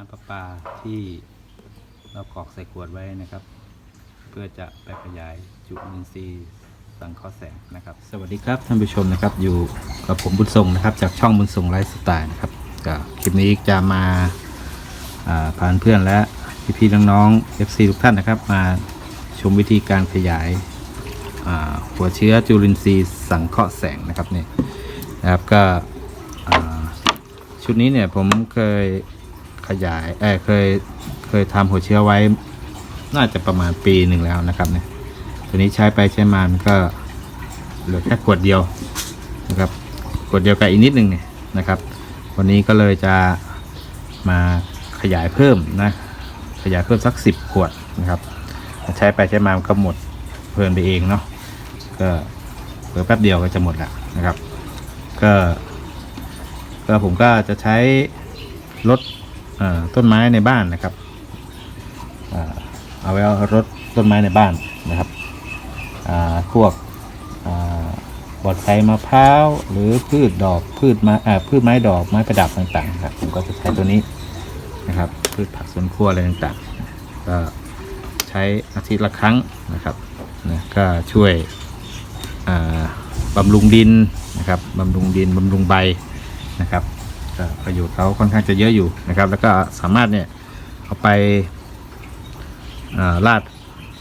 น้ำปลาที่เรากรอกใส่ขวดไว้นะครับ เพื่อจะไปขยายจุลินทรีย์สังเคราะห์แสงนะครับ สวัสดีครับท่านผู้ชมนะครับ อยู่กับผมบุญทรงนะครับ จากช่องบุญทรงไลฟ์สไตล์นะครับก็คลิปนี้จะมาอ่าพาเพื่อนและพี่ๆน้องๆ FC ทุกท่านนะครับ มาชมวิธีการขยายาหัวเชื้อจุลินทรีย์สังเคราะห์แสงนะครับนี่นะครับก็ชุดนี้เนี่ยผมเคย ขยายเออเคยเคยทำหัวเชื้อไว้ น่าจะประมาณปีหนึ่งแล้วนะครับเนี่ยตัวนี้ใช้ไปใช้มามันก็เหลือแค่ขวดเดียวนะครับขวดเดียวกับอีกนิดหนึ่งเนี่ยนะครับ วันนี้ก็เลยจะมาขยายเพิ่มนะขยายเพิ่มสักสิบขวดนะครับใช้ไปใช้มามันก็หมดเพลินไปเองเนาะก็เพิ่แป๊บเดียวก็จะหมดละนะครับ ก็ก็ผมก็จะใช้รถ ต้นไม้ในบ้านนะครับเอาไว้รถต้นไม้ในบ้านนะครับพวกบอดไซมะพร้าวหรือพืชดอกพืชไม้พืชไม้ดอกไม้ประดับต่างๆครับผมก็จะใช้ตัวนี้นะครับ พืชผักสวนครัวอะไรต่างๆ ก็ใช้อาทิตย์ละครั้งนะครับนะก็ช่วยบำรุงดินนะครับบำรุงดินบำรุงใบนะครับ ก็ประโยชน์เขาค่อนข้างจะเยอะอยู่นะครับ แล้วก็สามารถเนี่ยเอาไปอ่าราด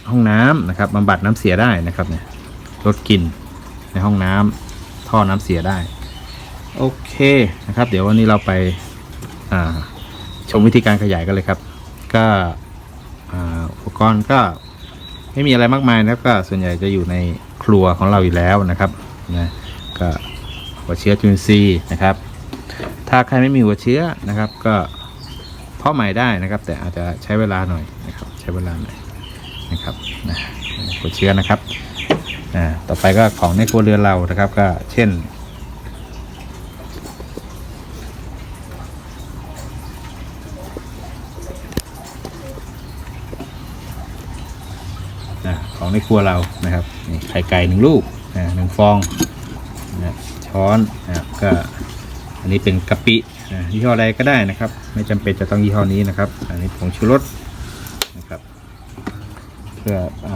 ห้องน้ำนะครับบำบัดน้ำเสียได้นะครับเนี่ยลดกลิ่นในห้องน้ำท่อน้ำเสียได้ โอเคนะครับ เดี๋ยววันนี้เราไปาชมวิธีการขยายกันเลยครับ ก็อุปกรณ์ก็ไม่มีอะไรมากมายนะครับก็ส่วนใหญ่จะอยู่ในครัวของเราอยู่แล้วนะครับนะก็หัวเชื้อจุลินทรีย์นะครับ ถ้าใครไม่มีหัวเชื้อนะครับ ก็เพาะใหม่ได้นะครับ แต่อาจจะใช้เวลาหน่อยนะครับ ใช้เวลาหน่อยนะครับนะหัวเชื้อนะครับอ่าต่อไปก็ของในครัวเรือนเรานะครับ ก็เช่นของในครัวเรานะครับไข่ไก่หนึ่งลูกหนึ่งฟองนะช้อนนะครับก็ อันนี้เป็นกะปิยี่ห้ออะไรก็ได้นะครับ ไม่จำเป็นจะต้องยี่ห้อนี้นะครับ อันนี้ผงชูรสนะครับ เพื่ออ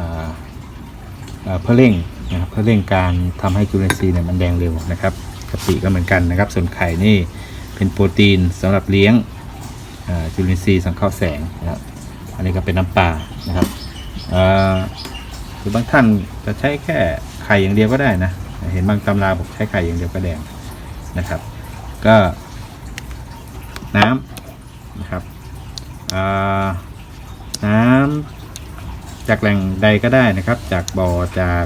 เพื่อเร่งนะครับเพื่อเร่งการทำให้จุลินทรีย์เนี่ยมันแดงเร็วนะครับกะปิก็เหมือนกันนะครับ ส่วนไข่นี่เป็นโปรตีนสำหรับเลี้ยงจุลินทรีย์สังเคราะห์แสงนะครับ อันนี้ก็เป็นน้ำปลานะครับหรือบางท่านจะใช้แค่ไข่อย่างเดียวก็ได้นะ เห็นบางตำราบอกใช้ไข่อย่างเดียวก็แดงนะครับ ก็น้ำนะครับน้ำจากแหล่งใดก็ได้นะครับ จากบ่อจาก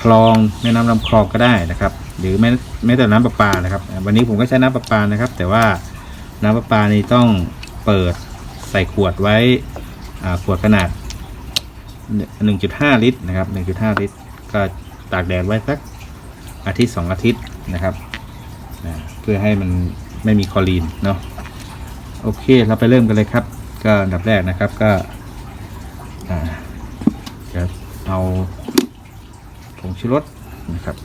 คลองแม่น้ำลำคลองก็ได้นะครับ หรือแม้แม้แต่น้ำประปานะครับ วันนี้ผมก็ใช้น้ำประปานะครับ แต่ว่าน้ำประปานี่ต้องเปิดใส่ขวดไว้ขวดขนาด 1.5 ลิตรนะครับ 1.5 ลิตร ก็ตากแดดไว้สักอาทิตย์ 2 อาทิตย์นะครับ พื่อให้มันไม่มีคลอรีนเนาะโอเคเราไปเริ่มกันเลยครับ ก็อันดับแรกนะครับก็จะเอาผงชูรสนะครับ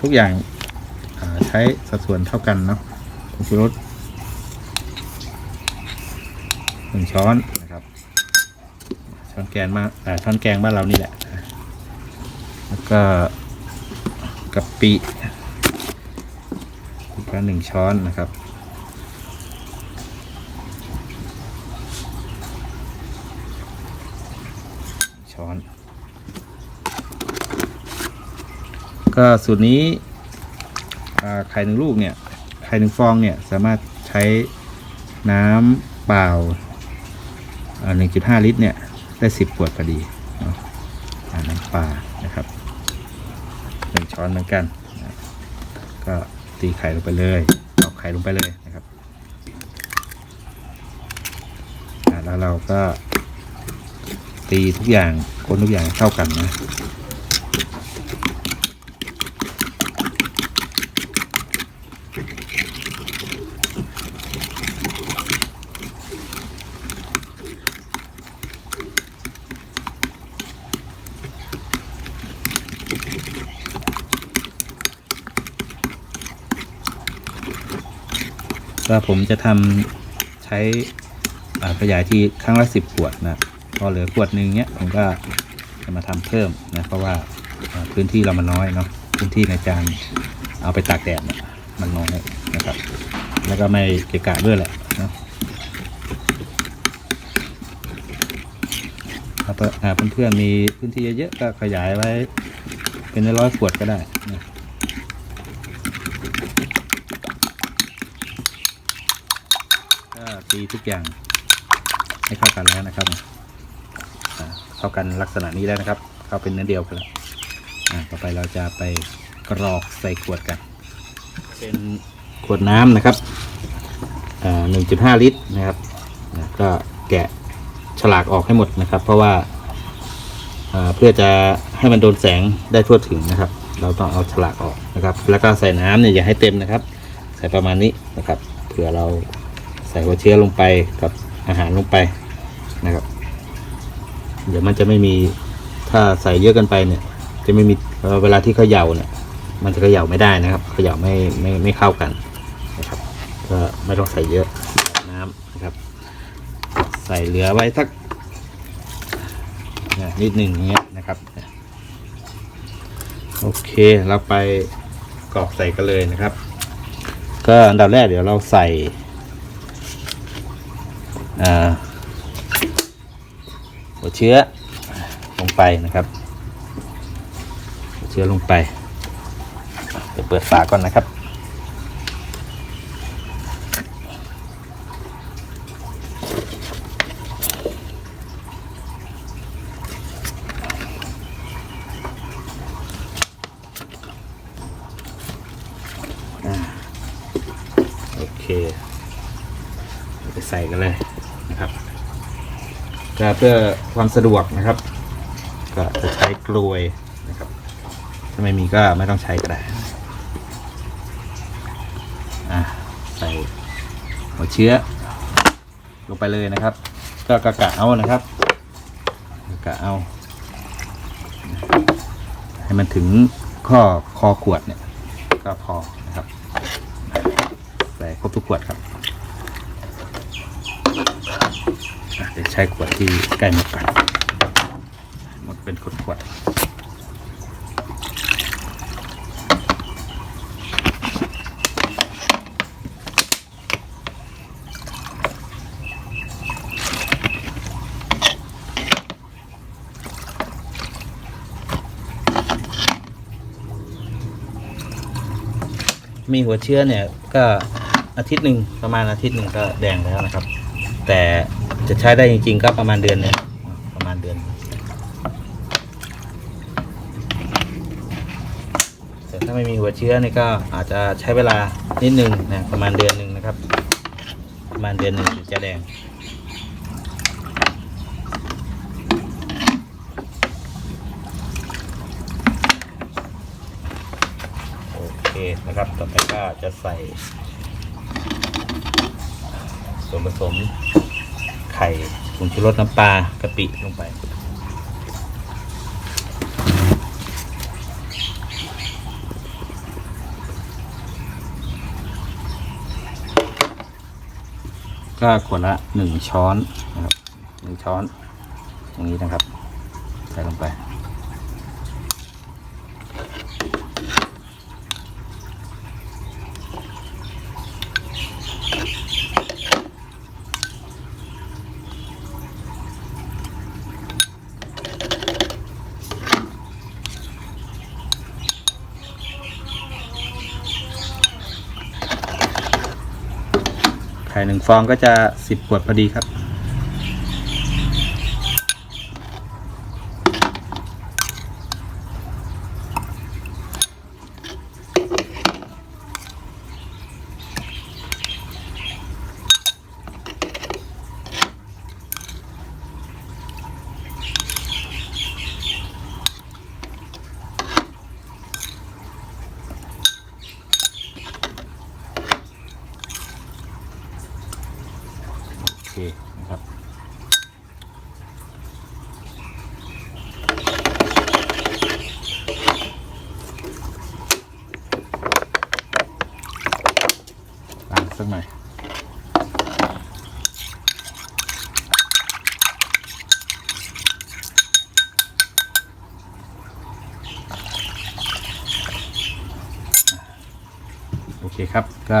ทุกอย่างาใช้สัดส่วนเท่ากันเนาะผงชูรสหนึ่งช้อนนะครับ ช้อนแกงมาอ่าช้อนแกงบ้านเรานี่แหละ แล้วก็กะปิ อีกก็หนึ่งช้อนนะครับ ช้อน ก็สูตรนี้ไข่หนึ่งลูกเนี่ยไข่หนึ่งฟองเนี่ยสามารถใช้น้ำเปล่าหนึ่งจุดห้าลิตรเนี่ย ได้สิบขวดพอดีน้ำปลานะครับหนึ่งช้อนเหมือนกัน ก็ ตีไข่ลงไปเลยตอกไข่ลงไปเลยนะครับแล้วเราก็ตีทุกอย่างคนทุกอย่างเข้ากันนะ ก็ผมจะทำชช้ขยายที่ครั้งละสิบขวดนะพอเหลือขวดหนึ่งเนี้ยผมก็จะมาทำเพิ่มนะเพราะว่าพื้นที่เรามันน้อยเนาะพื้นที่ในการเอาไปตากแดดเนี่ยมันน้อยนะครับ แล้วก็ไม่เกะกะด้วยแหละนะถ้าเพื่อนเพื่อนๆมีพื้นที่เยอะๆก็ขยายไว้เป็นร้อยขวดก็ได้นะก็ ตีทุกอย่างให้เข้ากันแล้วนะครับเข้ากันลักษณะนี้แล้วนะครับ เข้าเป็นเนื้อเดียวกันแล้วต่อไปเราจะไปกรอกใส่ขวดกัน เป็นขวดน้ำนะครับอ่า1.5ลิตรนะครับ ก็แกะฉลากออกให้หมดนะครับ เพราะว่าเพื่อจะให้มันโดนแสงได้ทั่วถึงนะครับ เราต้องเอาฉลากออกนะครับ แล้วก็ใส่น้ำเนี่ยอย่าให้เต็มนะครับ ใส่ประมาณนี้นะครับ เผื่อเรา ใส่หัวเชื้อลงไปกับอาหารลงไปนะครับ เดี๋ยวมันจะไม่มีถ้าใส่เยอะเกินไปเนี่ย จะไม่มีเวลาที่เขย่าเนี่ย มันจะเขย่าไม่ได้นะครับ เขย่าไม่ไม่ไม่เข้ากันนะครับก็ไม่ต้องใส่เยอะน้ำนะครับ ใส่เหลือไว้สักนิดหนึ่งอย่างเงี้ยนะครับโอเคเราไปกรอกใส่กันเลยนะครับ ก็อันดับแรกเดี๋ยวเราใส่ หัวเชื้อลงไปนะครับ หัวเชื้อลงไปเดี๋ยวเปิดฝาก่อนนะครับโอเค ไปใส่กันเลย ก็เพื่อความสะดวกนะครับ ก็จะใช้กลวยนะครับ ถ้าไม่มีก็ไม่ต้องใช้ก็ได้ใส่หัวเชื้อ ลงไปเลยนะครับ ก็กะกะเอานะครับกะกะเอา ให้มันถึงข้อคอขวดเนี่ย ก็พอนะครับ ใส่ครบทุกขวดครับอะ เดี๋ยวใช้ขวดที่ใกล้หมดก่อนหมดเป็นขวดขวดมีหัวเชื้อเนี่ยก็อาทิตย์หนึ่งประมาณอาทิตย์หนึ่งก็แดงแล้วนะครับ แต่ จะใช้ได้จริงๆก็ประมาณเดือนหนึงประมาณเดือน แต่ถ้าไม่มีหัวเชื้อนี่ก็อาจจะใช้เวลานิดนึงนะประมาณเดือนหนึ่งนะครับ ประมาณเดือนหนึ่งถึงจะแดงโอเคนะครับ ต่อไปก็จะใส่ส่วนผสม ข่ผงชูรสน้ำปลากะปิลงไป ก็ขวดละหนึ่งช้อนนะครับหนึ่งช้อนอย่างนี้นะครับ ใส่ลงไป หนึ่งฟองก็จะสิบขวดพอดีครับ โอเคนะครับ ล้างสักหน่อย ครับ ก็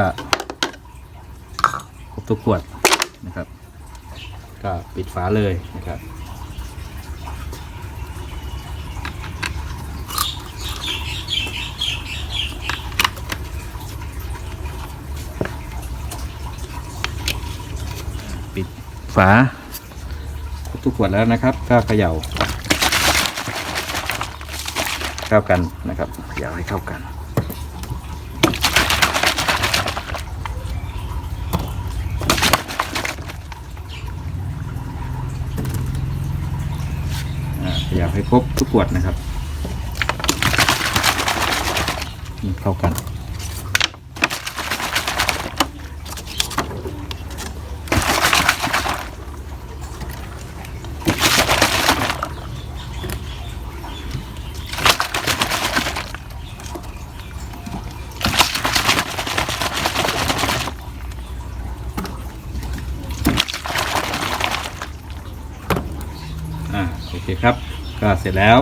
ครบทุกขวดนะครับ ก็ปิดฝาเลยนะครับปิดฝาครบทุกขวดแล้วนะครับก็เขย่าเข้ากันนะครับเขย่าให้เข้ากัน อ่าขยั บให้ครบทุกขวดนะครับนี่เข้ากัน อ่าโอเคครับ ก็เสร็จแล้ว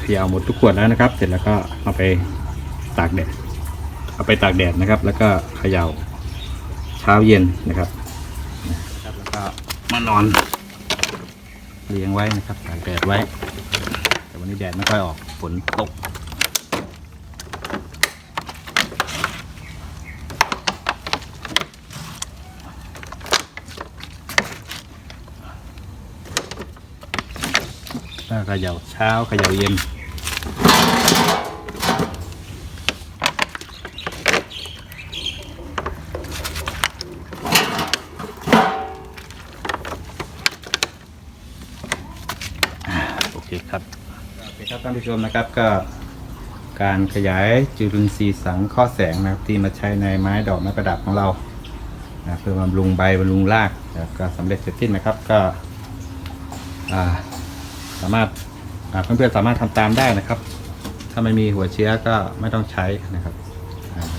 เขย่าหมดทุกขวดแล้วนะครับ เสร็จแล้วก็เอาไปตากแดด เอาไปตากแดดนะครับ แล้วก็เขย่าเช้าเย็นนะครับแล้วก็มานอนเลี้ยงไว้นะครับตากแดดไว้ แต่วันนี้แดดไม่ค่อยออกฝนตก ก็เขย่าเช้าเขย่าเย็นโอเคครับโอเคครับท่านผู้ชมนะครับก็การขยายจุลินทรีย์สังเคราะห์แสงนะครับที่มาใช้ในไม้ดอกไม้ประดับของเรานะเพื่อบำรุงใบบำรุงรากนะครับก็สำเร็จเสร็จสิ้นนะครับก็อ่า สามารถเพื่อนๆสามารถทำตามได้นะครับ ถ้าไม่มีหัวเชื้อก็ไม่ต้องใช้นะครับ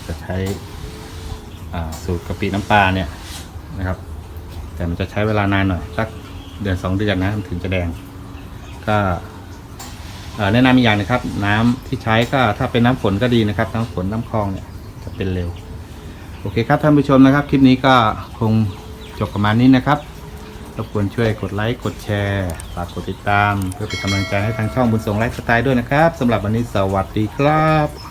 จะใช้สูตรกะปิน้ำปลาเนี่ยนะครับ แต่มันจะใช้เวลานานหน่อยสักเดือนสองเดือนนะมันถึงจะแดง ก็แนะนำอีกอย่างนะครับ น้ำที่ใช้ก็ถ้าเป็นน้ำฝนก็ดีนะครับ น้ำฝนน้ำคลองเนี่ยจะเป็นเร็ว โอเคครับท่านผู้ชมนะครับ คลิปนี้ก็คงจบประมาณนี้นะครับ รบกวนช่วยกดไลค์กดแชร์ฝากกดติดตาม เพื่อเป็นกำลังใจให้ทางช่องบุญส่งไลฟ์สไตล์ด้วยนะครับสำหรับวันนี้สวัสดีครับ